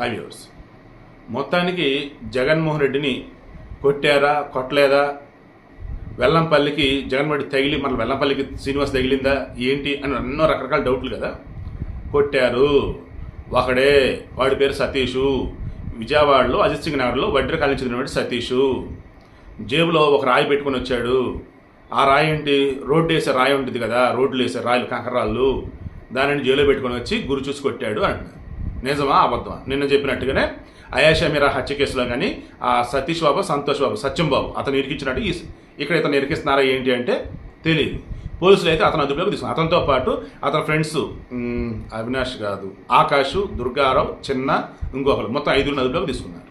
Hi viewers మొత్తానికి జగన్మోహన్ రెడ్డిని కొట్టారా కొట్టలేదా? వెల్లంపల్లికి జగన్మోహన్ తగిలి మన వెల్లంపల్లికి శ్రీనివాస్ తగిలిందా ఏంటి అని ఎన్నో రకరకాల డౌట్లు కదా. కొట్టారు. ఒకడే వాడి పేరు సతీషు. విజయవాడలో అజిత్ సింగ్ నగర్లో వడ్డీ కాలేజీ చెందినటువంటి సతీషు. జేబులో ఒక రాయి పెట్టుకొని వచ్చాడు. ఆ రాయి ఏంటి? రోడ్డు వేసే రాయి ఉంటుంది కదా రోడ్లు వేసే రాయలు కంకరాళ్ళు దానిని జైల్లో పెట్టుకొని వచ్చి గురి చూసి కొట్టాడు అంటున్నారు నిజమా? అబద్ధమా? నిన్న చెప్పినట్టుగానే అయాషా మీరా హత్య కేసులో కానీ ఆ సతీష్ బాబు సంతోష్ బాబు సత్యం బాబు అతను ఇరికించినట్టు ఈ ఇక్కడ ఇతను ఇరికిస్తున్నారా ఏంటి అంటే తెలియదు పోలీసులు అయితే అతను అదుపులోకి తీసుకున్నారు. అతనితో పాటు అతని ఫ్రెండ్స్ అవినాష్ కాదు ఆకాష్ దుర్గారావు చిన్న ఇంకొకరు మొత్తం ఐదుగురు అదుపులోకి తీసుకున్నారు.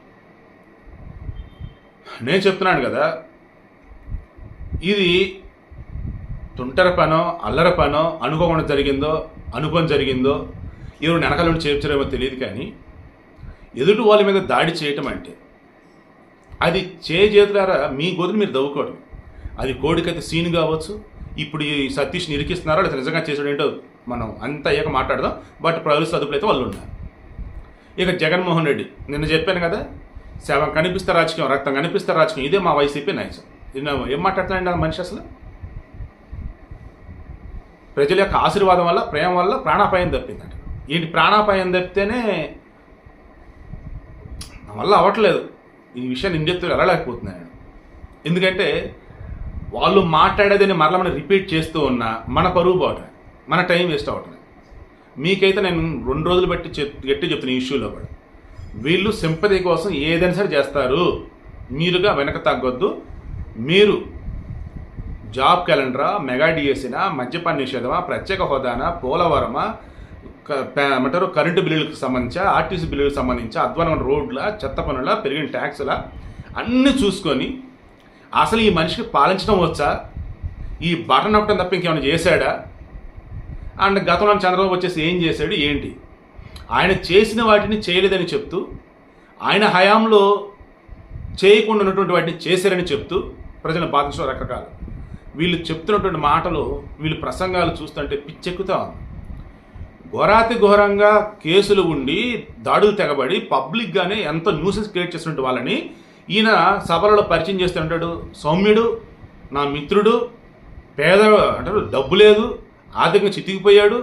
నేను చెప్తున్నాను కదా ఇది తుంటర పనో అల్లర పనో అనుకోకుండా జరిగిందో అనుకోని జరిగిందో ఎవరు వెనకాల చేర్చరేమో తెలియదు కానీ ఎదుటి వాళ్ళ మీద దాడి చేయటం అంటే అది చేతులారా మీ గోతులు మీరు దవ్వుకోవడం అది కోడికైతే సీన్ కావచ్చు. ఇప్పుడు ఈ సతీష్ నిరికిస్తున్నారో లేదా నిజంగా చేసాడు ఏంటో మనం అంత అయ్యాక మాట్లాడదాం. బట్ ప్రజలు అదుపులు అయితే వాళ్ళు ఉన్నారు. ఇక జగన్మోహన్ రెడ్డి నిన్న చెప్పాను కదా శవం కనిపిస్తే రాజకీయం రక్తం కనిపిస్తే రాజకీయం. ఇదే మా వైసీపీ నైజం నిన్న ఏం మాట్లాడుతున్నాడు ఆ మనిషి అసలు? ప్రజల యొక్క ఆశీర్వాదం వల్ల ప్రేమ వల్ల ప్రాణాపాయం తప్పిందంట ఏంటి ప్రాణాపాయం తప్పితేనే నా వల్ల అవ్వట్లేదు. ఈ విషయాన్ని నేను వెళ్ళలేకపోతున్నాను ఎందుకంటే వాళ్ళు మాట్లాడేదని మరలా మనం రిపీట్ చేస్తూ ఉన్నా మన పరువు పోవటం మన టైం వేస్ట్ అవ్వటం మీకైతే నేను రెండు రోజులు బట్టి గట్టి చెప్తున్న ఈ ఇష్యూలో కూడా. వీళ్ళు సింపతి కోసం ఏదైనా సరే చేస్తారు. మీరుగా వెనక తగ్గొద్దు. మీరు జాబ్ క్యాలెండరా మెగా డిఎస్సినా మద్యపాన నిషేధమా ప్రత్యేక హోదానా పోలవరమా ఏమంటారు? కరెంటు బిల్లులకు సంబంధించి ఆర్టీసీ బిల్లులకు సంబంధించి అధ్వానం రోడ్ల చెత్త పనుల పెరిగిన ట్యాక్సుల అన్నీ చూసుకొని అసలు ఈ మనిషికి పాలించడం వచ్చా? ఈ బటన్ ఒకటం తప్ప ఇంకేమైనా చేశాడా? అండ్ గతంలో చంద్రబాబు వచ్చేసి ఏం చేశాడు? ఏంటి? ఆయన చేసిన వాటిని చేయలేదని చెప్తూ ఆయన హయాంలో చేయకుండా ఉన్నటువంటి వాటిని చేశారని చెప్తూ ప్రజలను బాధించడం రకరకాలు. వీళ్ళు చెప్తున్నటువంటి మాటలు వీళ్ళు ప్రసంగాలు చూస్తుంటే పిచ్చెక్కుతా ఉంది. ఘోరాతి ఘోరంగా కేసులు ఉండి దాడులు తెగబడి పబ్లిక్గానే ఎంత న్యూసెస్ క్రియేట్ చేస్తున్న వాళ్ళని ఈయన సభలలో పరిచయం చేస్తూ ఉంటాడు సౌమ్యుడు నా మిత్రుడు పేద అంటారు డబ్బు లేదు ఆర్థికంగా చితికిపోయాడు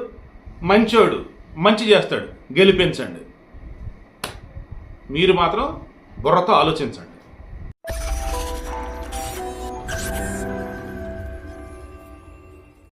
మంచోడు మంచి చేస్తాడు గెలిపించండి. మీరు మాత్రం బుర్రతో ఆలోచించండి.